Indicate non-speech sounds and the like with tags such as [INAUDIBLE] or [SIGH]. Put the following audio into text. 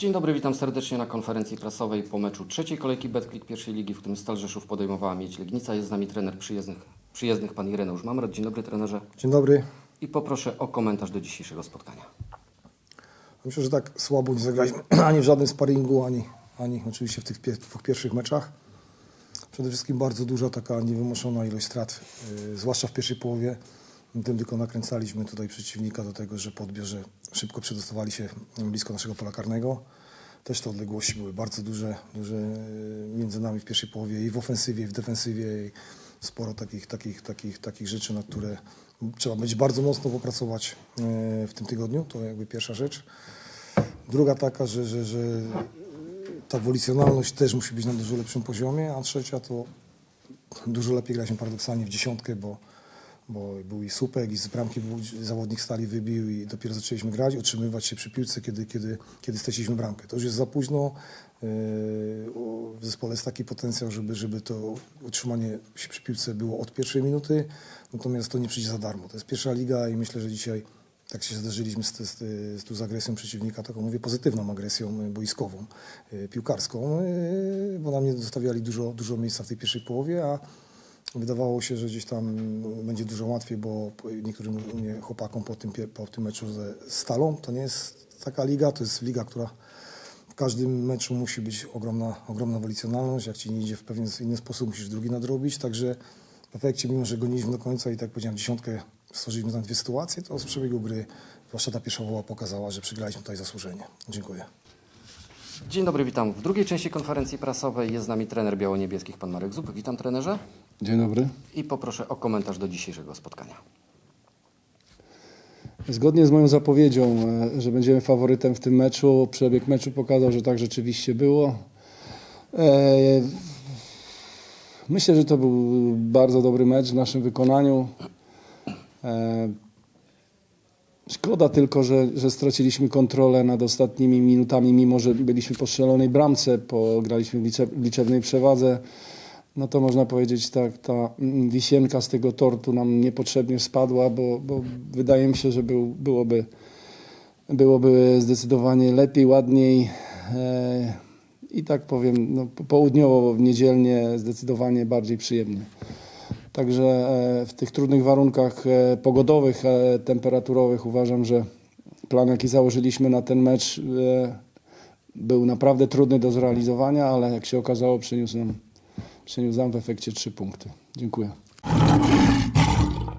Dzień dobry, witam serdecznie na konferencji prasowej po meczu trzeciej kolejki Betclick pierwszej ligi, w którym Stal Rzeszów podejmowała Miedź Legnica. Jest z nami trener przyjezdnych, przyjezdnych pan Ireneusz Mamrot. Dzień dobry trenerze. Dzień dobry. I poproszę o komentarz do dzisiejszego spotkania. Myślę, że tak słabo nie zagraliśmy [CLEARS THROAT] ani w żadnym sparingu, ani, ani oczywiście w tych dwóch pierwszych meczach. Przede wszystkim bardzo duża taka niewymuszona ilość strat, yy, zwłaszcza w pierwszej połowie. Tym tylko nakręcaliśmy tutaj przeciwnika do tego, że po szybko przedostawali się blisko naszego pola karnego. Też te odległości były bardzo duże, duże yy, między nami w pierwszej połowie i w ofensywie, i w defensywie. I sporo takich, takich, takich, takich rzeczy, na które trzeba będzie bardzo mocno popracować yy, w tym tygodniu. To jakby pierwsza rzecz. Druga taka, że, że, że ta wolicjonalność też musi być na dużo lepszym poziomie, a trzecia to dużo lepiej graliśmy paradoksalnie w dziesiątkę, bo, bo był i słupek, i z bramki był, zawodnik stali wybił i dopiero zaczęliśmy grać, utrzymywać się przy piłce, kiedy, kiedy, kiedy straciliśmy bramkę. To już jest za późno. U- W zespole jest taki potencjał, żeby, żeby to utrzymanie się przy piłce było od pierwszej minuty, natomiast to nie przyjdzie za darmo. To jest pierwsza liga i myślę, że dzisiaj tak się zderzyliśmy z, z, z, z agresją przeciwnika, taką mówię pozytywną agresją y, boiskową, y, piłkarską, bo nam nie zostawiali dużo, dużo miejsca w tej pierwszej połowie, a wydawało się, że gdzieś tam no, będzie dużo łatwiej, bo niektórym chłopakom po tym, po tym meczu ze Stalą, to nie jest taka liga, to jest liga, która w każdym meczu musi być ogromna, ogromna wolicjonalność, jak ci nie idzie w pewien inny sposób, musisz drugi nadrobić, także w efekcie, mimo że goniliśmy do końca i tak powiedziałem, dziesiątkę stworzyliśmy tam dwie sytuacje, to z przebiegu gry, zwłaszcza ta pierwsza woła pokazała, że przegraliśmy tutaj zasłużenie. Dziękuję. Dzień dobry, witam. W drugiej części konferencji prasowej jest z nami trener biało-niebieskich pan Marek Zub. Witam trenerze Dzień dobry. i poproszę o komentarz do dzisiejszego spotkania. Zgodnie z moją zapowiedzią, e, że będziemy faworytem w tym meczu, przebieg meczu pokazał, że tak rzeczywiście było. E, Myślę, że to był bardzo dobry mecz w naszym wykonaniu. E, Szkoda tylko, że, że straciliśmy kontrolę nad ostatnimi minutami, mimo że byliśmy po strzelonej bramce, po, graliśmy w licze, w liczebnej przewadze. No to można powiedzieć tak, ta mm, wisienka z tego tortu nam niepotrzebnie spadła, bo, bo wydaje mi się, że był, byłoby, byłoby zdecydowanie lepiej, ładniej e, i tak powiem, no, po- południowo, niedzielnie zdecydowanie bardziej przyjemnie. Także e, w tych trudnych warunkach e, pogodowych, e, temperaturowych uważam, że plan jaki założyliśmy na ten mecz był naprawdę trudny do zrealizowania, ale jak się okazało przyniósł nam, przyniósł nam w efekcie trzy punkty. Dziękuję.